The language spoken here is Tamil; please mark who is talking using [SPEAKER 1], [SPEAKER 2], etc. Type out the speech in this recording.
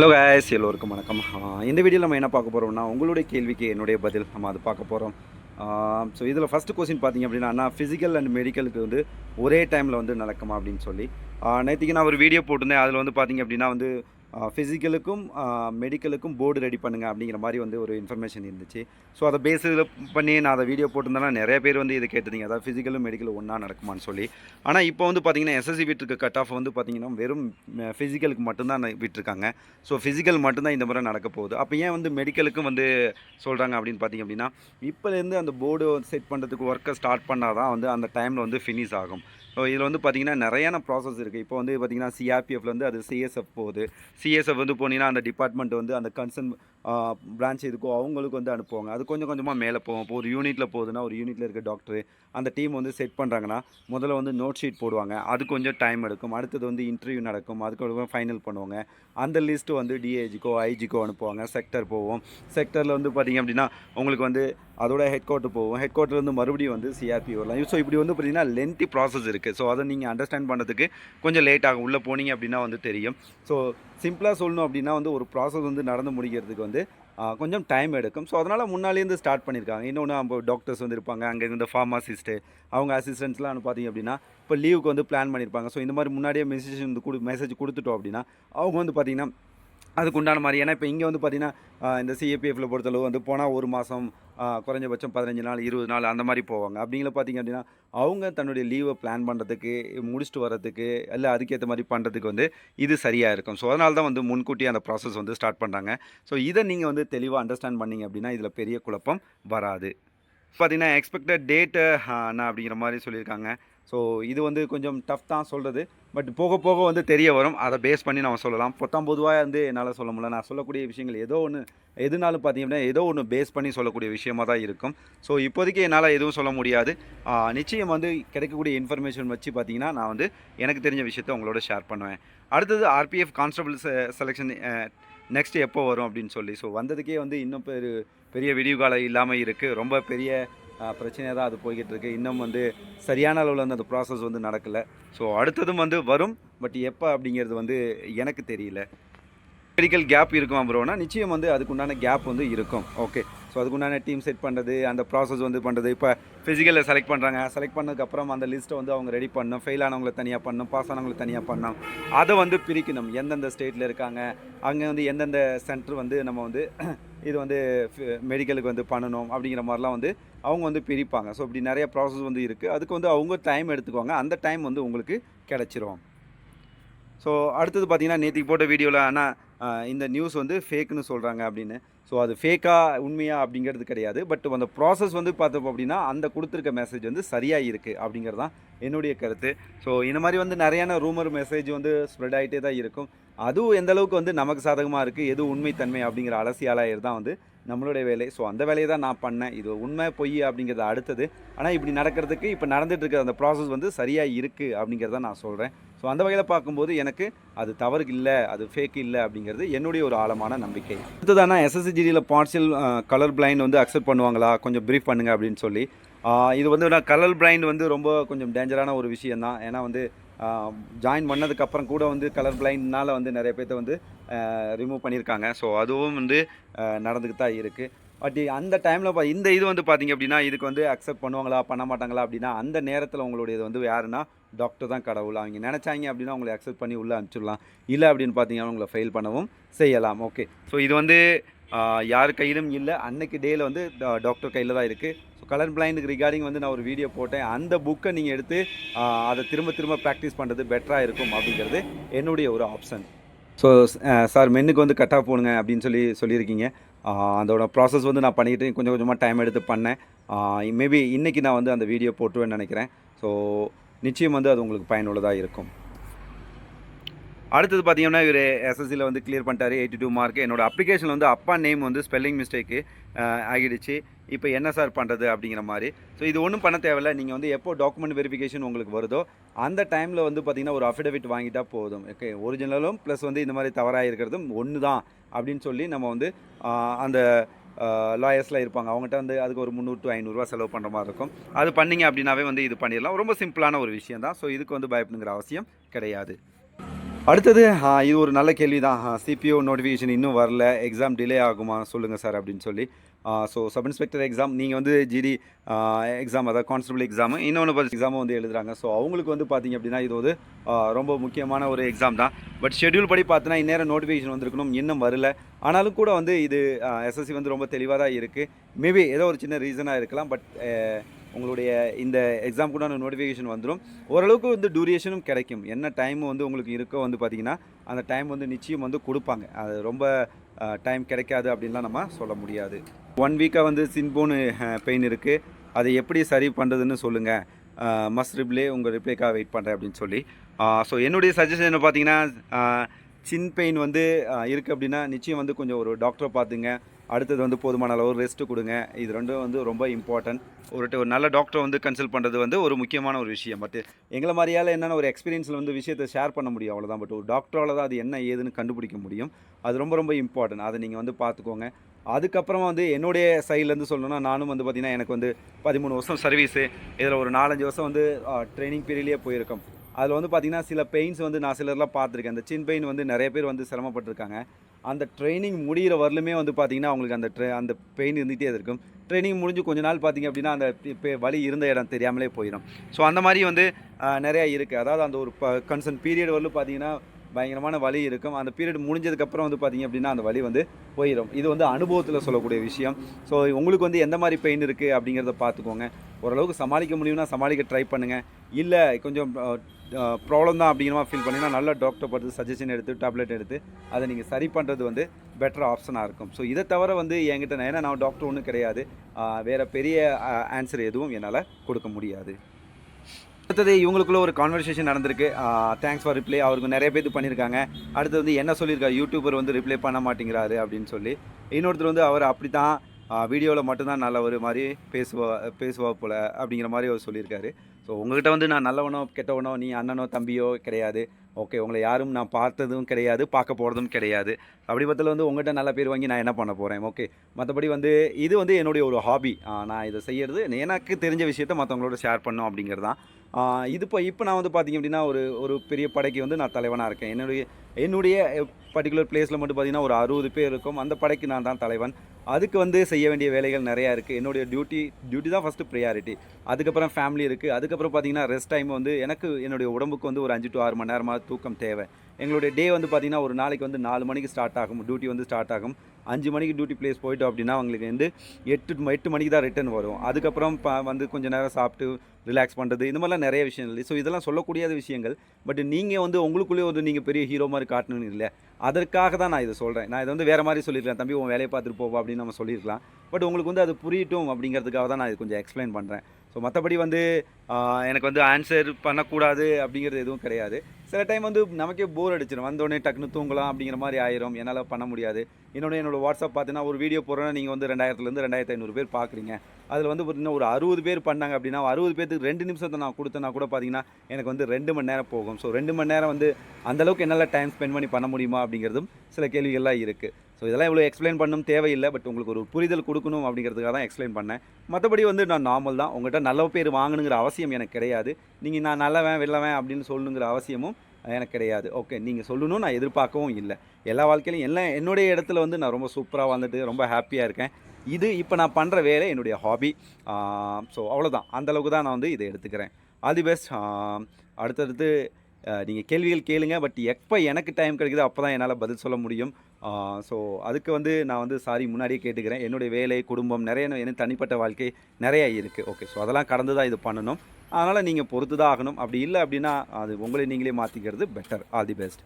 [SPEAKER 1] ஹலோ guys எல்லோருக்கும் வணக்கம். இந்த வீடியோவில் நம்ம என்ன பார்க்க போகிறோம்னா உங்களுடைய கேள்விக்கு என்னுடைய பதில் நம்ம அது பார்க்க போகிறோம் ஸோ இதில் ஃபஸ்ட்டு கொஸ்டின் பார்த்தீங்க அப்படின்னா நான் ஃபிசிக்கல் அண்ட் மெடிக்கலுக்கு வந்து ஒரே டைமில் வந்து நடக்குமா அப்படின்னு சொல்லி. நேற்றுக்கு நான் ஒரு வீடியோ போட்டிருந்தேன். அதில் வந்து பார்த்தீங்க அப்படின்னா வந்து ஃபிசிக்கலுக்கும் மெடிக்கலுக்கும் போர்டு ரெடி பண்ணுங்க அப்படிங்கிற மாதிரி வந்து ஒரு இன்ஃபர்மேஷன் இருந்துச்சு. ஸோ அதை பேஸில் பண்ணி நான் அதை வீடியோ போட்டிருந்தேன்னா நிறைய பேர் வந்து இது கேட்டிருந்தீங்க. அதாவது ஃபிசிக்கலும் மெடிக்கலும் ஒன்றா நடக்குமான்னு சொல்லி. ஆனால் இப்போ வந்து பார்த்திங்கன்னா எஸ்எஸ்சி வீட்டுக்கு கட் ஆஃப் வந்து பார்த்திங்கன்னா வெறும் ஃபிசிக்கலுக்கு மட்டும்தான் விட்டுருக்காங்க விட்டிருக்காங்க. ஸோ ஃபிசிக்கல் மட்டும்தான் இந்த முறை நடக்க போகுது. அப்போ ஏன் வந்து மெடிக்கலுக்கும் வந்து சொல்கிறாங்க அப்படின்னு பார்த்தீங்க அப்படின்னா இப்போலேருந்து அந்த போர்டு செட் பண்ணுறதுக்கு ஒர்க்கை ஸ்டார்ட் பண்ணால் தான் வந்து அந்த டைமில் வந்து ஃபினிஷ் ஆகும். இதில் வந்து பார்த்தீங்கன்னா நிறையான ப்ராசஸ் இருக்குது இப்போ வந்து பார்த்தீங்கன்னா சிஆர்பிஎஃப்ல வந்து அது சிஎஸ்எஃப் போகுது. சிஎஸ்எஃப் வந்து போனீங்கன்னா அந்த டிபார்ட்மெண்ட் வந்து அந்த கன்சர்ன் பிரான்ச் இருக்கோ அவங்களுக்கு வந்து அனுப்புவாங்க. அது கொஞ்சம் கொஞ்சமாக மேலே போவோம் இப்போ ஒரு யூனிட்டில் போகுதுன்னா ஒரு யூனிட்டில் இருக்க டாக்டர் அந்த டீம் வந்து செட் பண்ணுறாங்கன்னா முதல்ல வந்து நோட் ஷீட் போடுவாங்க. அது கொஞ்சம் டைம் எடுக்கும். அடுத்தது வந்து இன்டர்வியூ நடக்கும். அதுக்கு ஃபைனல் பண்ணுவாங்க. அந்த லிஸ்ட்டு வந்து டிஏஜிக்கோ ஐஜிக்கோ அனுப்புவாங்க. செக்டர் போவோம். செக்டரில் வந்து பார்த்தீங்க அப்படின்னா உங்களுக்கு வந்து அதோட ஹெட் குவார்ட்டர் போவோம் ஹெட் குவார்ட்டர்லேருந்து மறுபடியும் வந்து சிஆர்பி வரலாம். ஸோ இப்படி வந்து பார்த்தீங்கன்னா லென்த்தி ப்ராசஸ் இருக்குது ஸோ அதை நீங்கள் அண்டர்ஸ்டாண்ட் பண்ணுறதுக்கு கொஞ்சம் லேட் ஆகும். உள்ளே போனீங்க அப்படின்னா வந்து தெரியும். ஸோ சிம்பிளாக சொல்லணும் அப்படின்னா வந்து ஒரு ப்ராசஸ் வந்து நடந்து முடிக்கிறதுக்கு வந்து வந்து கொஞ்சம் டைம் எடுக்கும். ஸோ அதனால் முன்னாலேருந்து ஸ்டார்ட் பண்ணியிருக்காங்க இன்னொன்று நம்ம டாக்டர்ஸ் வந்து இருப்பாங்க. அங்கே இருந்த ஃபார்மாசிஸ்ட்டு அவங்க அசிஸ்டன்ட்ஸ்லாம் பார்த்தீங்க அப்படின்னா இப்போ லீவுக்கு வந்து பிளான் பண்ணியிருப்பாங்க ஸோ இந்த மாதிரி முன்னாடியே மெசேஜ் வந்து கொடு மெசேஜ் கொடுத்துட்டோம் அப்படின்னா அவங்க வந்து பார்த்திங்கன்னா அதுக்கு உண்டான மாதிரி. ஏன்னா இப்போ இங்கே வந்து பார்த்திங்கன்னா இந்த சிஏபிஎஃப்ல பொறுத்தளவு வந்து போனால் ஒரு மாதம் குறைஞ்சபட்சம் பதினஞ்சு நாள் இருபது நாள் அந்த மாதிரி போவாங்க. அப்படிங்கள பார்த்திங்க அப்படின்னா அவங்க தன்னுடைய லீவை பிளான் பண்ணுறதுக்கு முடிச்சுட்டு வர்றதுக்கு இல்லை அதுக்கேற்ற மாதிரி பண்ணுறதுக்கு வந்து இது சரியாக இருக்கும். ஸோ அதனால தான் வந்து முன்கூட்டியே அந்த ப்ராசஸ் வந்து ஸ்டார்ட் பண்ணுறாங்க ஸோ இதை நீங்கள் வந்து தெளிவாக அண்டர்ஸ்டாண்ட் பண்ணீங்க அப்படின்னா இதில் பெரிய குழப்பம் வராது. பார்த்தீங்கன்னா எக்ஸ்பெக்டட் டேட்டு நான் அப்படிங்கிற மாதிரி சொல்லியிருக்காங்க. ஸோ இது வந்து கொஞ்சம் டஃப் தான் சொல்கிறது பட் போக போக வந்து தெரிய வரும். அதை பேஸ் பண்ணி நம்ம சொல்லலாம். பொத்தாம் பொதுவாக வந்து என்னால் சொல்ல முடியல. நான் சொல்லக்கூடிய விஷயங்கள் ஏதோ ஒன்று எதுனாலும் பார்த்தீங்கன்னா ஏதோ ஒன்று பேஸ் பண்ணி சொல்லக்கூடிய விஷயமா தான் இருக்கும். ஸோ இப்போதைக்கு என்னால் எதுவும் சொல்ல முடியாது. நிச்சயம் வந்து கிடைக்கக்கூடிய இன்ஃபர்மேஷன் வச்சு பார்த்தீங்கன்னா நான் வந்து எனக்கு தெரிஞ்ச விஷயத்தை உங்களோட ஷேர் பண்ணுவேன். அடுத்தது ஆர்பிஎஃப் கான்ஸ்டபிள் செலெக்ஷன் நெக்ஸ்ட் எப்போ வரும் அப்படின்னு சொல்லி. ஸோ வந்ததுக்கே வந்து இன்னும் பெரு பெரிய விடிவு காலம் இல்லாமல் இருக்குது ரொம்ப பெரிய பிரச்சனையாக தான் அது போய்கிட்டு இருக்குது இன்னும் வந்து சரியான அளவில் வந்து அந்த ப்ராசஸ் வந்து நடக்கலை. ஸோ அடுத்ததும் வந்து வரும். பட் எப்போ அப்படிங்கிறது வந்து எனக்கு தெரியல. மெடிக்கல் கேப் இருக்கும் ப்ரோனா நிச்சயம் வந்து அதுக்குண்டான கேப் வந்து இருக்கும். ஓகே ஸோ அதுக்குண்டான டீம் செட் பண்ணுறது அந்த ப்ராசஸ் வந்து பண்ணுறது இப்போ ஃபிசிக்கலில் செலக்ட் பண்ணுறாங்க செலக்ட் பண்ணதுக்கப்புறம் அந்த லிஸ்ட்டை வந்து அவங்க ரெடி பண்ணணும். ஃபெயில் ஆனவங்களை தனியாக பண்ணணும். பாஸ் ஆனவங்களை தனியாக பண்ணணும். அதை வந்து பிரிக்கணும். எந்தெந்த ஸ்டேட்டில் இருக்காங்க? அங்கே வந்து எந்தெந்த சென்டர் வந்து நம்ம வந்து இது வந்து மெடிக்கலுக்கு வந்து பண்ணணும் அப்படிங்கிற மாதிரிலாம் வந்து அவங்க வந்து பிரிப்பாங்க. ஸோ இப்படி நிறைய ப்ராசஸ் வந்து இருக்குது அதுக்கு வந்து அவங்க டைம் எடுத்துக்குவாங்க. அந்த டைம் வந்து உங்களுக்கு கிடச்சிரும். ஸோ அடுத்தது பார்த்தீங்கன்னா நேற்றுக்கு போட்ட வீடியோவில் ஆனால் இந்த நியூஸ் வந்து ஃபேக்குன்னு சொல்கிறாங்க அப்படின்னு. ஸோ அது ஃபேக்காக உண்மையாக அப்படிங்கிறது கிடையாது. பட் அந்த ப்ராசஸ் வந்து பார்த்தோம் அப்படின்னா அந்த கொடுத்துருக்க மெசேஜ் வந்து சரியாக இருக்குது அப்படிங்கிறது தான் என்னுடைய கருத்து. ஸோ இந்த மாதிரி வந்து நிறையான ரூமர் மெசேஜ் வந்து ஸ்ப்ரெட் ஆகிட்டே தான் இருக்கும். அதுவும் எந்த அளவுக்கு வந்து நமக்கு சாதகமாக இருக்குது எது உண்மைத்தன்மை அப்படிங்கிற அலசியாளாயர் தான் வந்து நம்மளுடைய வேலை. ஸோ அந்த வேலையை தான் நான் பண்ணேன். இது உண்மை பொய் அப்படிங்கிறது அடுத்தது. ஆனால் இப்படி நடக்கிறதுக்கு இப்போ நடந்துகிட்டு இருக்கிற அந்த ப்ராசஸ் வந்து சரியாக இருக்குது அப்படிங்கிறத நான் சொல்கிறேன் ஸோ அந்த வகையில் பார்க்கும்போது எனக்கு அது தவறு இல்லை அது ஃபேக் இல்லை அப்படிங்கிறது என்னுடைய ஒரு ஆழமான நம்பிக்கை. அடுத்ததானா எஸ்எஸ்சிஜிடியில் பார்சியல் கலர் பிளைண்ட் வந்து அக்செப்ட் பண்ணுவாங்களா? கொஞ்சம் ப்ரீஃப் பண்ணுங்க அப்படின்னு சொல்லி. இது வந்து நான் கலர் பிளைண்ட் வந்து ரொம்ப கொஞ்சம் டேஞ்சரான ஒரு விஷயம் தான் ஏன்னா வந்து ஜாயின் பண்ணதுக்கப்புறம் கூட வந்து கலர் பிளைண்ட்னால் வந்து நிறைய பேர்த்த வந்து ரிமூவ் பண்ணியிருக்காங்க ஸோ அதுவும் வந்து நடந்துக்கிட்டு தான் இருக்குது பட் அந்த டைமில் பா இந்த இது வந்து பார்த்திங்க அப்படின்னா இதுக்கு வந்து அக்செப்ட் பண்ணுவாங்களா பண்ண மாட்டாங்களா அப்படின்னா அந்த நேரத்தில் உங்களுடையது வந்து யாருன்னா டாக்டர் தான் கடவுள். அவங்க நினச்சாங்க அப்படின்னா உங்களை அக்செப்ட் பண்ணி உள்ளே அனுப்பிச்சிடலாம். இல்லை அப்படின்னு பார்த்தீங்கன்னா உங்களை ஃபெயில் பண்ணவும் செய்யலாம். ஓகே ஸோ இது வந்து யார் கையிலும் இல்லை. அன்னைக்கு டேயில் வந்து டாக்டர் கையில் தான் இருக்குது ஸோ கலர் பிளைண்டுக்கு ரிகார்டிங் வந்து நான் ஒரு வீடியோ போட்டேன். அந்த புக்கை நீங்கள் எடுத்து அதை திரும்ப திரும்ப ப்ராக்டிஸ் பண்ணுறது பெட்டராக இருக்கும் அப்படிங்கிறது என்னுடைய ஒரு ஆப்ஷன் ஸோ சார் மென்னுக்கு வந்து கட் ஆஃப் போடுங்க அப்படின்னு சொல்லி சொல்லியிருக்கீங்க. அதோட ப்ராசஸ் வந்து நான் பண்ணிக்கிட்டு கொஞ்சம் கொஞ்சமாக டைம் எடுத்து பண்ணேன். மேபி இன்றைக்கி நான் வந்து அந்த வீடியோ போட்டுருவேன்னு நினைக்கிறேன். ஸோ நிச்சயம் வந்து அது உங்களுக்கு பயனுள்ளதாக இருக்கும். அடுத்தது பார்த்தீங்கன்னா இவர் எஸ்எஸ்சியில் வந்து கிளியர் பண்ணிட்டாரு எயிட்டி டூ மார்க் என்னோட அப்ளிகேஷன் வந்து அப்பா நேம் வந்து ஸ்பெல்லிங் மிஸ்டேக்கு ஆகிடுச்சு. இப்போ என்ன சார் பண்ணுறது அப்படிங்கிற மாதிரி. ஸோ இது ஒன்றும் பண்ண தேவையில்ல. நீங்கள் வந்து எப்போ டாக்குமெண்ட் வெரிஃபிகேஷன் உங்களுக்கு வருதோ அந்த டைமில் வந்து பார்த்திங்கன்னா ஒரு அஃபிடவிட் வாங்கிட்டா போதும். ஓகே ஒரிஜினலும் ப்ளஸ் வந்து இந்த மாதிரி தவறாக இருக்கிறதும் ஒன்று தான் அப்படின்னு சொல்லி நம்ம வந்து அந்த லாயர்ஸ்லாம் இருப்பாங்க. அவங்ககிட்ட வந்து அதுக்கு ஒரு முந்நூறு டு ஐநூறுரூவா செலவு பண்ணுற மாதிரி இருக்கும். அது பண்ணீங்க அப்படின்னாவே வந்து இது பண்ணிடலாம். ரொம்ப சிம்பிளான ஒரு விஷயம் தான் ஸோ இதுக்கு வந்து பயப்படுங்கிற அவசியம் கிடையாது. அடுத்தது இது ஒரு நல்ல கேள்வி தான் சிபிஓ நோட்டிஃபிகேஷன் இன்னும் வரல. எக்ஸாம் டிலே ஆகுமா? சொல்லுங்கள் சார் அப்படின்னு சொல்லி. ஸோ சப் இன்ஸ்பெக்டர் எக்ஸாம் நீங்கள் வந்து ஜிடி எக்ஸாம் அதாவது கான்ஸ்டபிள் எக்ஸாமு இன்னொன்று பஸ் எக்ஸாமும் வந்து எழுதுகிறாங்க ஸோ அவங்களுக்கு வந்து பார்த்திங்க அப்படின்னா இது வந்து ரொம்ப முக்கியமான ஒரு எக்ஸாம் தான். பட் ஷெட்யூல் படி பார்த்தோன்னா இந்நேரம் நோட்டிஃபிகேஷன் வந்திருக்கணும். இன்னும் வரல. ஆனாலும் கூட வந்து இது எஸ்எஸ்சி வந்து ரொம்ப தெளிவாக தான் இருக்குது மேபி ஏதோ ஒரு சின்ன ரீசனாக இருக்கலாம். பட் உங்களுடைய இந்த எக்ஸாம் கூட நோட்டிஃபிகேஷன் வந்துடும் ஓரளவுக்கு வந்து டூரேஷனும் கிடைக்கும். என்ன டைம் வந்து உங்களுக்கு இருக்கோ வந்து பார்த்தீங்கன்னா அந்த டைம் வந்து நிச்சயம் வந்து கொடுப்பாங்க. அது ரொம்ப டைம் கிடைக்காது அப்படின்லாம் நம்ம சொல்ல முடியாது. ஒன் வீக்காக வந்து சின்போன் பெயின் இருக்குது அதை எப்படி சரி பண்ணுறதுன்னு சொல்லுங்கள் மஸ்ட் ரிப்ளே உங்கள் ரிப்ளேக்காக வெயிட் பண்ணுறேன் அப்படின்னு சொல்லி. ஸோ என்னுடைய சஜஷன் என்ன பார்த்தீங்கன்னா சின் பெயின் வந்து இருக்குது அப்படின்னா நிச்சயம் வந்து கொஞ்சம் ஒரு டாக்டரை பார்த்துங்க. அடுத்தது வந்து போதுமான அளவு ரெஸ்ட் கொடுங்க. இது ரெண்டும் வந்து ரொம்ப இம்பார்ட்டன்ட் ஒரு ஒரு நல்ல டாக்டரை வந்து கன்சல்ட் பண்ணுறது வந்து ஒரு முக்கியமான ஒரு விஷயம். பட் எங்களை மாதிரியால் என்னென்ன ஒரு எக்ஸ்பீரியன்ஸில் வந்து விஷயத்தை ஷேர் பண்ண முடியும் அவ்வளோதான் பட் ஒரு டாக்டரால் தான் அது என்ன ஏதுன்னு கண்டுபிடிக்க முடியும். அது ரொம்ப ரொம்ப இம்பார்ட்டன்ட் அதை நீங்கள் வந்து பார்த்துக்கோங்க. அதுக்கப்புறமா வந்து என்னுடைய சைட்லேருந்து சொல்லணும்னா நானும் வந்து பார்த்திங்கன்னா எனக்கு வந்து பதிமூணு வருஷம் சர்வீஸு இதில் ஒரு நாலஞ்சு வருஷம் வந்து ட்ரைனிங் பீரியட்லேயே போயிருக்கோம். அதில் வந்து பார்த்திங்கன்னா சில பெயின்ஸ் வந்து நான் சிலர்லாம் பார்த்துருக்கேன். அந்த சின் பெயின் வந்து நிறைய பேர் வந்து சிரமப்பட்டிருக்காங்க. அந்த ட்ரைனிங் முடிகிற வரலுமே வந்து பார்த்திங்கன்னா அவங்களுக்கு அந்த ட்ரெ அந்த பெயின் இருந்துகிட்டே இருக்கும். ட்ரைனிங் முடிஞ்சு கொஞ்ச நாள் பார்த்திங்க அப்படின்னா அந்த இப்போ இருந்த இடம் தெரியாமலே போயிடும். ஸோ அந்த மாதிரி வந்து நிறையா இருக்குது அதாவது அந்த ஒரு ப கன்சர்ன் பீரியட் வரலும் பார்த்திங்கன்னா பயங்கரமான வலி இருக்கும். அந்த பீரியட் முடிஞ்சதுக்கப்புறம் வந்து பார்த்திங்க அப்படின்னா அந்த வலி வந்து போயிடும் இது வந்து அனுபவத்தில் சொல்லக்கூடிய விஷயம். ஸோ உங்களுக்கு வந்து எந்த மாதிரி பெயின் இருக்குது அப்படிங்கிறத பார்த்துக்கோங்க ஓரளவுக்கு சமாளிக்க முடியும்னா சமாளிக்க ட்ரை பண்ணுங்கள் இல்லை கொஞ்சம் ப்ராப்ளம் தான் அப்படிங்கிற ஃபீல் பண்ணிங்கன்னா நல்ல டாக்டர் பார்த்து சஜஷன் எடுத்து டேப்லெட் எடுத்து அதை நீங்கள் சரி பண்ணுறது வந்து பெட்டர் ஆப்ஷனாக இருக்கும். ஸோ இதை தவிர வந்து என்கிட்ட நான் ஏன்னா நான் டாக்டர் ஒன்றும் கிடையாது. வேறு பெரிய ஆன்சர் எதுவும் என்னால் கொடுக்க முடியாது. அடுத்தது இவங்களுக்குள்ள ஒரு கான்வர்சேஷன் நடந்திருக்கு. தேங்க்ஸ் ஃபார் ரிப்ளை அவருக்கு நிறைய பேர் இது பண்ணியிருக்காங்க. அடுத்தது வந்து என்ன சொல்லியிருக்காரு? யூடியூபர் வந்து ரிப்ளை பண்ண மாட்டேங்கிறாரு அப்படின்னு சொல்லி. இன்னொருத்தர் வந்து அவர் அப்படி தான் வீடியோவில் மட்டும்தான் நல்ல ஒரு மாதிரி பேசுவா பேசுவா போல அப்படிங்கிற மாதிரி அவர் சொல்லியிருக்காரு. ஸோ உங்கள்கிட்ட வந்து நான் நல்லவனோ கெட்டவனோ நீ அண்ணனோ தம்பியோ கிடையாது. ஓகே உங்களை யாரும் நான் பார்த்ததும் கிடையாது பார்க்க போகிறதும் கிடையாது. அப்படி பட்சத்தில் வந்து உங்கள்கிட்ட நல்ல பேர் வாங்கி நான் என்ன பண்ண போகிறேன் ஓகே மற்றபடி வந்து இது வந்து என்னுடைய ஒரு ஹாபி நான் இதை செய்கிறது எனக்கு தெரிஞ்ச விஷயத்த மற்றவங்களோட ஷேர் பண்ணும் அப்படிங்கிறது தான் இது இப்போ இப்போ நான் வந்து பார்த்திங்க அப்படின்னா ஒரு ஒரு பெரிய படைக்கு வந்து நான் தலைவனாக இருக்கேன். என்னுடைய என்னுடைய பர்டிகுலர் பிளேஸில் மட்டும் பார்த்திங்கன்னா ஒரு அறுபது பேர் இருக்கும். அந்த படைக்கு நான் தான் தலைவன். அதுக்கு வந்து செய்ய வேண்டிய வேலைகள் நிறையா இருக்குது என்னுடைய டியூட்டி டியூட்டி தான் ஃபஸ்ட்டு ப்ரியாரிட்டி அதுக்கப்புறம் ஃபேமிலி இருக்குது அதுக்கப்புறம் பார்த்தீங்கன்னா ரெஸ்ட் டைம் வந்து எனக்கு என்னுடைய உடம்புக்கு வந்து ஒரு அஞ்சு டு ஆறு மணி நேரமாக தூக்கம் தேவை. எங்களுடைய டே வந்து பார்த்திங்கன்னா ஒரு நாளைக்கு வந்து நாலு மணிக்கு ஸ்டார்ட் ஆகும். டியூட்டி வந்து ஸ்டார்ட் ஆகும். அஞ்சு மணிக்கு டியூட்டி பிளேஸ் போயிட்டோம் அப்படின்னா அவங்களுக்கு வந்து எட்டு எட்டு மணிக்கு தான் ரிட்டர்ன் வரும். அதுக்கப்புறம் வந்து கொஞ்ச நேரம் சாப்பிட்டு ரிலாக்ஸ் பண்ணுறது இந்த மாதிரிலாம் நிறைய விஷயங்கள் ஸோ இதெல்லாம் சொல்லக்கூடிய விஷயங்கள். பட் நீங்கள் வந்து உங்களுக்குள்ளேயே வந்து நீங்கள் பெரிய ஹீரோ மாதிரி காட்டணும்னு இல்லை. அதற்காக தான் நான் இதை சொல்கிறேன் நான் இதை வந்து வேறு மாதிரி சொல்லியிருக்கேன். தம்பி உன் வேலையை பார்த்துட்டு போவா அப்படின்னு நம்ம சொல்லியிருக்கலாம். பட் உங்களுக்கு வந்து அது புரியட்டும் அப்படிங்கிறதுக்காக தான் நான் இது கொஞ்சம் எக்ஸ்பிளைன் பண்ணுறேன் ஸோ மற்றபடி வந்து எனக்கு வந்து ஆன்சர் பண்ணக்கூடாது அப்படிங்கிறது எதுவும் கிடையாது. சில டைம் வந்து நமக்கே போர் அடிச்சிடும் வந்தோடனே டக்குன்னு தூங்கலாம் அப்படிங்கிற மாதிரி ஆயிரும். என்னால் பண்ண முடியாது. இன்னொன்று என்னோடய வாட்ஸ்அப் பார்த்தீங்கன்னா ஒரு வீடியோ போடுறோன்னா நீங்கள் வந்து ரெண்டாயிரத்துலேருந்து ரெண்டாயிரத்து ஐநூறு பேர் பார்க்குறீங்க அதில் வந்து பார்த்தீங்கன்னா ஒரு அறுபது பேர் பண்ணாங்க அப்படின்னா அறுபது பேருக்கு ரெண்டு நிமிஷத்தை நான் கொடுத்தேன்னா கூட பார்த்தீங்கன்னா எனக்கு வந்து ரெண்டு மணி நேரம் போகும். ஸோ ரெண்டு மணி நேரம் வந்து அந்தளவுக்கு என்னால் டைம் ஸ்பெண்ட் பண்ணி பண்ண முடியுமா அப்படிங்கிறதும் சில கேள்விகள்லாம் இருக்குது ஸோ இதெல்லாம் இவ்வளோ எக்ஸ்பிளைன் பண்ணணும் தேவையில்லை பட் உங்களுக்கு ஒரு புரிதல் கொடுக்கணும் அப்படிங்கிறதுக்காக தான் எக்ஸ்பிளைன் பண்ணேன். மற்றபடி வந்து நான் நார்மல் தான். உங்கள்கிட்ட நல்ல பேர் வாங்கணுங்கிற அவசியம் எனக்கு கிடையாது. நீங்கள் நான் நல்லவன் வெள்ளவன் அப்படின்னு சொல்லணுங்கிற அவசியமும் எனக்கு கிடையாது. ஓகே நீங்கள் சொல்லணும் நான் எதிர்பார்க்கவும் இல்லை. எல்லா வாழ்க்கையிலும் எல்லாம் என்னுடைய இடத்துல வந்து நான் ரொம்ப சூப்பராக வந்துட்டு ரொம்ப ஹாப்பியாக இருக்கேன். இது இப்போ நான் பண்ணுற வேலை என்னுடைய ஹாபி ஸோ அவ்வளோதான் அந்தளவுக்கு தான் நான் வந்து இதை எடுத்துக்கிறேன். ஆல் தி பெஸ்ட் அடுத்தடுத்து நீங்கள் கேள்விகள் கேளுங்க பட் எப்போ எனக்கு டைம் கிடைக்குதோ அப்போ தான் என்னால் பதில் சொல்ல முடியும். ஸோ அதுக்கு வந்து நான் வந்து சாரி முன்னாடியே கேட்டுக்கிறேன். என்னுடைய வேலை குடும்பம் நிறைய எனக்கு தனிப்பட்ட வாழ்க்கை நிறைய இருக்குது ஓகே ஸோ அதெல்லாம் கடந்து தான் இது பண்ணணும். அதனால் நீங்கள் பொறுத்து தான் ஆகணும். அப்படி இல்லை அப்படின்னா அது உங்களை நீங்களே மாற்றிக்கிறது பெட்டர் ஆல் தி பெஸ்ட்